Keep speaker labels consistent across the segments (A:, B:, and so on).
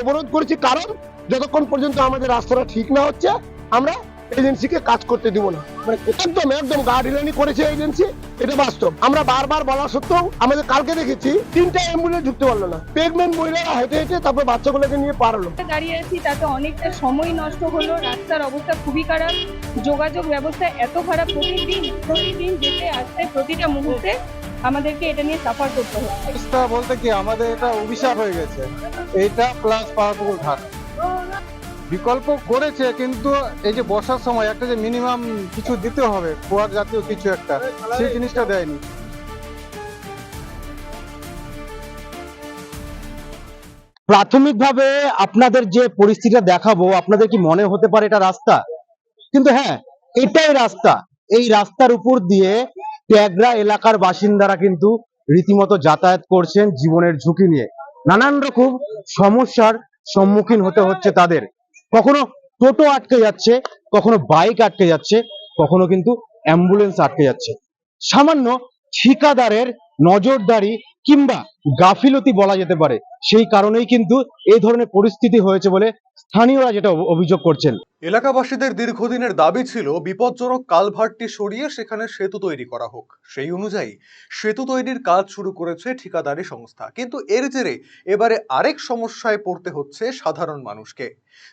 A: অবরোধ করেছি, কারণ যতক্ষণ পর্যন্ত আমাদের রাস্তাটা ঠিক না হচ্ছে, আমরা এজেন্সিকে কাজ করতে দিব না। মানে একদম একদম গার্ডিলানি করেছে এজেন্সি, এটা বাস্তব। আমরা বারবার বলা সত্ত্বেও আমাদের কালকে দেখেছি, তিনটা অ্যাম্বুলেন্স ঢুকতে পারল না। প্রেগনেন্ট মহিলারা হেঁটে হেঁটে তারপর বাচ্চাগুলোকে নিয়ে পারল
B: দাঁড়িয়ে আছি, তাতে অনেকটা সময় নষ্ট হলো, রাস্তার অবস্থা খুবই খারাপ। যোগাযোগ ব্যবস্থা এত খারাপ, প্রতিদিন প্রতিদিন যেতে আসতে প্রতিটা মুহূর্তে আমাদেরকে এটা নিয়ে সাফার করতে হচ্ছে।
C: বলতে কি, আমাদের এটা অভিশাপ হয়ে গেছে। এটা প্লাস পাওয়ারপুকুর ঘাট। বিকল্প করেছে, কিন্তু এই যে বর্ষার সময় একটা যে মিনিমাম কিছু দিতে হবে কুয়ার জাতীয় কিছু একটা, সেই জিনিসটা দেয়নি।
D: প্রাথমিকভাবে আপনাদের যে পরিস্থিতিটা দেখাবো, আপনাদের কি মনে হতে পারে এটা রাস্তা? কিন্তু হ্যাঁ এটাই রাস্তা। এই রাস্তার উপর দিয়ে ট্যাগরা এলাকার বাসিন্দারা কিন্তু রীতিমতো যাতায়াত করছেন জীবনের ঝুঁকি নিয়ে। নানান রকম সমস্যার সম্মুখীন হতে হচ্ছে তাদের। কখনো টোটো আটকে যাচ্ছে, কখনো বাইক আটকে যাচ্ছে, কখনো কিন্তু অ্যাম্বুলেন্স আটকে যাচ্ছে। সামান্য ঠিকাদারের নজরদারি কিংবা গাফিলতি বলা যেতে পারে। সেই কারণেই কিন্তু এই ধরনের পরিস্থিতি হয়েছে বলে স্থানীয়রা যেটা অভিযোগ করছেন।
E: এলাকাবাসীদের দীর্ঘদিনের দাবি ছিল, বিপজ্জনক কালভার্টটি সরিয়ে সেখানে সেতু তৈরি করা হোক। সেই অনুযায়ী সেতু তৈরির কাজ শুরু করেছে ঠিকাদারি সংস্থা। কিন্তু এর জেরে এবারে আরেক সমস্যায় পড়তে হচ্ছে সাধারণ মানুষকে।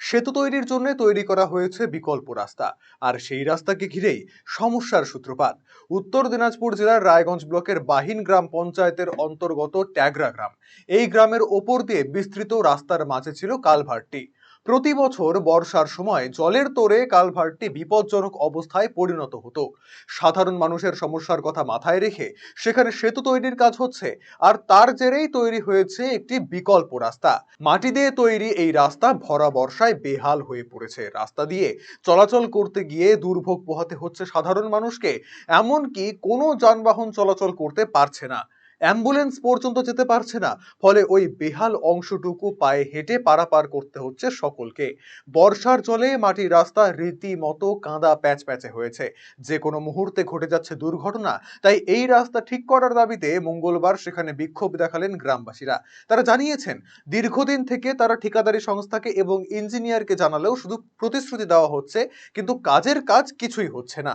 E: সেতু তৈরির জন্য তৈরি করা হয়েছে বিকল্প রাস্তা। আর সেই রাস্তাকে ঘিরেই সমস্যার সূত্রপাত। উত্তর দিনাজপুর জেলার রায়গঞ্জ ব্লকের বাহিন গ্রাম পঞ্চায়েতের অন্তর্গত ট্যাগরা গ্রাম। এই গ্রামের ওপর দিয়ে বিস্তৃত রাস্তার মাঝে ছিল কালভার্টটি। প্রতি বছর বর্ষার সময় জলের তোরে কালভার্টটি বিপজ্জনক অবস্থায় পরিণত হতো। সাধারণ মানুষের সমস্যার কথা মাথায় রেখে সেখানে সেতু তৈরির কাজ হচ্ছে আর তার জেরেই তৈরি হয়েছে একটি বিকল্প রাস্তা। মাটি দিয়ে তৈরি এই রাস্তা ভরা বর্ষায় বেহাল হয়ে পড়েছে। রাস্তা দিয়ে চলাচল করতে গিয়ে দুর্ভোগ পোহাতে হচ্ছে সাধারণ মানুষকে। এমনকি কোনো যানবাহন চলাচল করতে পারছে না। অ্যাম্বুলেন্স পর্যন্ত যেতে পারছে না। ফলে ওই বেহাল অংশটুকু পায়ে হেঁটে পারাপার করতে হচ্ছে সকলকে। বর্ষার জলে মাটির রাস্তা রীতিমতো কাঁদা প্যাচ প্যাচে হয়েছে। যে কোনো মুহূর্তে ঘটে যাচ্ছে দুর্ঘটনা, তাই এই রাস্তা ঠিক করার দাবিতে মঙ্গলবার সেখানে বিক্ষোভ দেখালেন গ্রামবাসীরা। তারা জানিয়েছেন, দীর্ঘদিন থেকে তারা ঠিকাদারি সংস্থাকে এবং ইঞ্জিনিয়ারকে জানালেও শুধু প্রতিশ্রুতি দেওয়া হচ্ছে, কিন্তু কাজের কাজ কিছুই হচ্ছে না।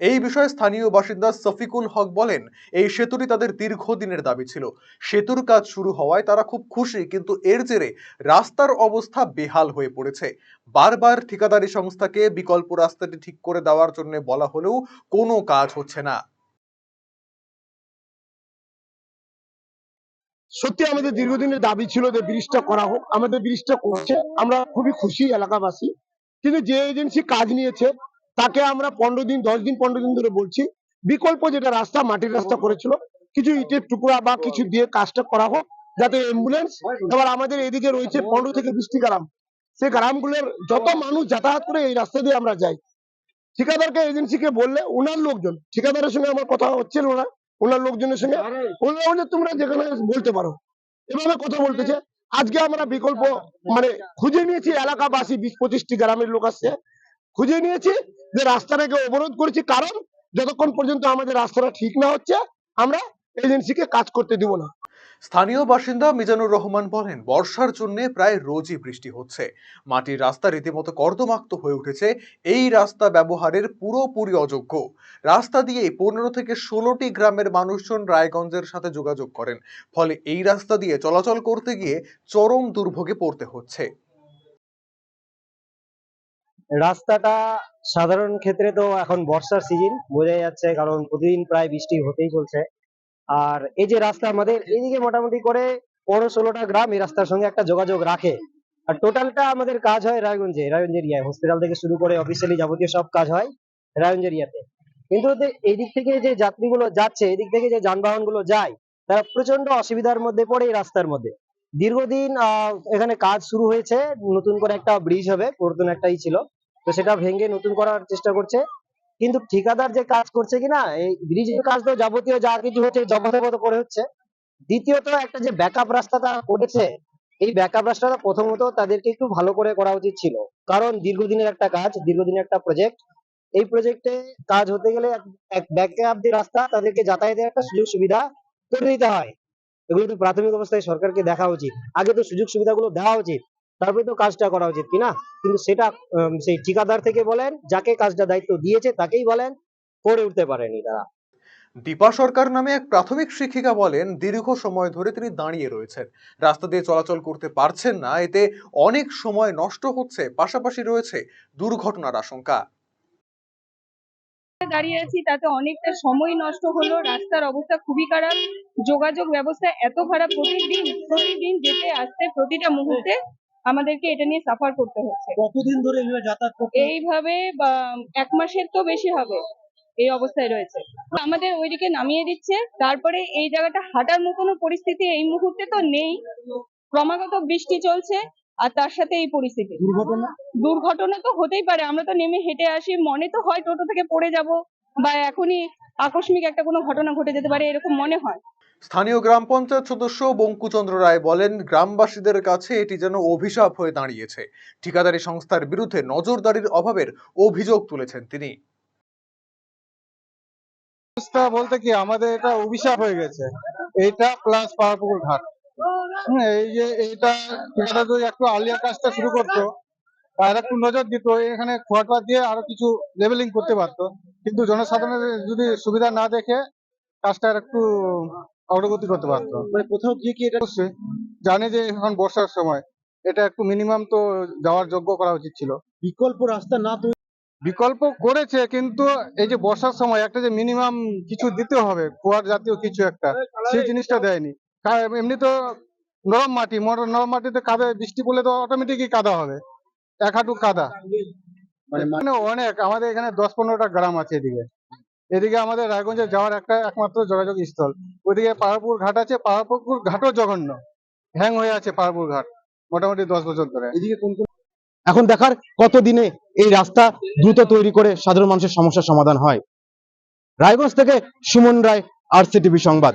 E: এই বিষয়ে স্থানীয় বাসিন্দা সফিকুল হক বলেন, এই সেতুটি তাদের দীর্ঘদিনের দাবি ছিল। সেতুর কাজ শুরু হওয়ায় তারা খুব খুশি, কিন্তু এর জেরে রাস্তার অবস্থা বেহাল হয়ে পড়েছে। বারবার ঠিকাদারি সংস্থাকে বিকল্প রাস্তাটি ঠিক করে দেওয়ার জন্য বলা হলেও কোনো কাজ হচ্ছে না।
A: সত্যি আমাদের দীর্ঘদিনের দাবি ছিল যে ব্রিজটা করা হোক, আমাদের ব্রিজটা করছে, আমরা খুবই খুশি এলাকাবাসী। কিন্তু যে এজেন্সি কাজ নিয়েছে তাকে আমরা পনেরো দিন দশ দিন পনেরো দিন ধরে বলছি বিকল্প যেটা রাস্তা মাটির রাস্তা করেছিল কিছু ইটের টুকরা বা কিছু দিয়ে কাজটা করা হোক যাতে অ্যাম্বুলেন্স এবার আমাদের এদিকে রয়েছে পনেরো থেকে বিশটি গ্রাম। সেই গ্রামগুলোর যত মানুষ যাতায়াত করে এই রাস্তা দিয়ে আমরা যাই। ঠিকাদারকে এজেন্সিকে বললে ওনার লোকজন ঠিকাদারের সঙ্গে আমার কথা হচ্ছিল না ওনার লোকজনের সঙ্গে ওনারা বলছে তোমরা যেখানে বলতে পারো। এভাবে কথা বলতেছে। আজকে আমরা বিকল্প মানে খুঁজে নিয়েছি এলাকাবাসী বিশ পঁচিশটি গ্রামের লোক আসছে। খুঁজে নিয়েছি যে রাস্তাটাকে অবরোধ করেছি। কারণ যতক্ষণ পর্যন্ত আমাদের রাস্তাটা ঠিক না হচ্ছে, আমরা এজেন্সিকে কাজ করতে দিব না।
E: স্থানীয় বাসিন্দা মিজানুর রহমান বলেন, বর্ষার জন্য প্রায় রোজই বৃষ্টি হচ্ছে। মাটির রাস্তা রীতিমতো কর্দমাক্ত হয়ে উঠেছে। এই রাস্তা ব্যবহারের পুরোপুরি অযোগ্য। রাস্তা দিয়ে পনেরো থেকে ষোলোটি গ্রামের মানুষজন রায়গঞ্জের সাথে যোগাযোগ করেন। ফলে এই রাস্তা দিয়ে চলাচল করতে গিয়ে চরম দুর্ভোগে পড়তে হচ্ছে।
D: রাস্তাটা সাধারণ ক্ষেত্রে তো এখন বর্ষার সিজন বোঝাই যাচ্ছে কারণ প্রতিদিন প্রায় বৃষ্টি হতেই চলছে। আর এই যে রাস্তা আমাদের, এইদিকে মোটামুটি করে পনেরো ষোলোটা গ্রাম এই রাস্তার সঙ্গে একটা যোগাযোগ রাখে। আর টোটালটা আমাদের কাজ হয় রায়গঞ্জে রায়গঞ্জ এরিয়ায় হসপিটাল থেকে শুরু করে অফিসিয়ালি যাবতীয় সব কাজ হয় রায়গঞ্জ এরিয়াতে কিন্তু যে- এই দিক থেকে যে যাত্রীগুলো যাচ্ছে, এদিক থেকে যে যানবাহনগুলো যায়, তারা প্রচণ্ড অসুবিধার মধ্যে পড়ে এই রাস্তার মধ্যে। দীর্ঘদিন এখানে কাজ শুরু হয়েছে, নতুন করে একটা ব্রিজ হবে, পুরাতন একটাই ছিল। তো সেটা ভেঙে নতুন করার চেষ্টা করছে। কিন্তু ঠিকাদার যে কাজ করছে কিনা, এই ব্রিজের কাজ তো যাবতীয় যা কিছু হচ্ছে যথাযথ করে হচ্ছে। দ্বিতীয়ত একটা যে ব্যাকআপ রাস্তা তারা করেছে, এই ব্যাকআপ রাস্তাটা প্রথমত তাদেরকে একটু ভালো করে করা উচিত ছিল। কারণ দীর্ঘদিনের একটা কাজ, দীর্ঘদিনের একটা প্রজেক্ট এই প্রজেক্টে কাজ হতে গেলে এক ব্যাকআপ যে রাস্তা, তাদেরকে যাতায়াতের একটা সুযোগ সুবিধা করে দিতে হয়। এগুলো তো প্রাথমিক অবস্থায় সরকারকে দেখা উচিত। আগে তো সুযোগ সুবিধাগুলো দেওয়া উচিত। তারপরে তো কাজটা করা উচিত কি না কিন্তু সেটা সেই ঠিকাদার থেকে বলেন যাকে কাজটা দায়িত্ব দিয়েছে তাকেই বলেন করে উঠতে পারেনি তারা।
E: দীপা সরকার নামে এক প্রাথমিক শিক্ষিকা বলেন দীর্ঘ সময় ধরে তিনি দাঁড়িয়ে রয়েছেন। রাস্তা দিয়ে চলাচল করতে পারছেন না এতে অনেক সময় নষ্ট হচ্ছে পাশাপাশি রয়েছে দুর্ঘটনার আশঙ্কা।
B: দাঁড়িয়ে আছি তাতে অনেকটা সময় নষ্ট হলো রাস্তার অবস্থা খুবই খারাপ যোগাযোগ ব্যবস্থা এত খারাপ প্রতিদিন প্রতিদিন যেতে আসতে প্রতিটা মুহূর্তে আমাদেরকে এটা নিয়ে সাফার করতে হচ্ছে।
D: কতদিন ধরে এইভাবে যাতায়াত করতে
B: এইভাবে এক মাসের তো বেশি হবে এই অবস্থায় রয়েছে। আমাদের ওইদিকে নামিয়ে দিচ্ছে তারপরে এই জায়গাটা হাঁটার মতনও পরিস্থিতি এই মুহূর্তে তো নেই। ক্রমাগত বৃষ্টি চলছে আর তার সাথে এই পরিস্থিতি।
D: দুর্ঘটনা?
B: দুর্ঘটনা তো হতেই পারে আমরা তো নেমে হেঁটে আসি মনে তো হয় টোটো থেকে পড়ে যাব বা এখনই আকস্মিক একটা কোনো ঘটনা ঘটে যেতে পারে এরকম মনে হয়।
E: স্থানীয় গ্রাম পঞ্চায়েত সদস্য বঙ্কুচন্দ্র রায় বলেন, গ্রামবাসীদের কাছে এটি যেন অভিশাপ হয়ে দাঁড়িয়েছে। ঠিকাদারি সংস্থার বিরুদ্ধে নজরদারির অভাবের অভিযোগ তুলেছেন তিনি।
C: বলতে কি, আমাদের এটা অভিশাপ হয়ে গেছে। এইটা প্লাস পাহাড়পুকুর ঘাট। এই যে এইটা ঠিকাদার যদি একটু আর্লিয়ার কাজটা শুরু করতো আর একটু নজর দিত, এখানে খোয়াটা দিয়ে আরও কিছু লেভেলিং করতে পারতো। কিন্তু জনসাধারণের যদি সুবিধা না দেখে, কাজটা একটু অগ্রগতি করতে পারতো।
D: মানে কোথাও গিয়ে কি এটা
C: অবশ্যই। জানে যে এখন বর্ষার সময়। এটা একটু মিনিমাম তো যাওয়ার যোগ্য করা উচিত ছিল।
D: বিকল্প রাস্তা না তৈরি
C: বিকল্প করেছে কিন্তু এই যে বর্ষার সময় একটা যে মিনিমাম কিছু দিতে হবে কুয়ার জাতীয় কিছু একটা সেই জিনিসটা দেয়নি। এমনি তো নরম মাটি নরম মাটিতে কাদা বৃষ্টি পড়লে তো অটোমেটিকই কাদা হবে। এক হাঁটু কাদা।
D: মানে
C: মানে অনেক আমাদের এখানে দশ পনেরোটা গ্রাম আছে এদিকে। এদিকে আমাদের রায়গঞ্জে যাওয়ার একটা একমাত্র যোগাযোগ স্থল। ওইদিকে পাহাড়পুর ঘাট আছে পাহাড়পুর ঘাটও জঘন্য। হ্যাং হয়ে আছে পাহাড়পুর ঘাট মোটামুটি দশ বছর ধরে।
D: এদিকে কোন কোন
A: এখন দেখার কত দিনে এই রাস্তা দ্রুত তৈরি করে সাধারণ মানুষের সমস্যার সমাধান হয়? রায়গঞ্জ থেকে সুমন রায় আর টিভি সংবাদ।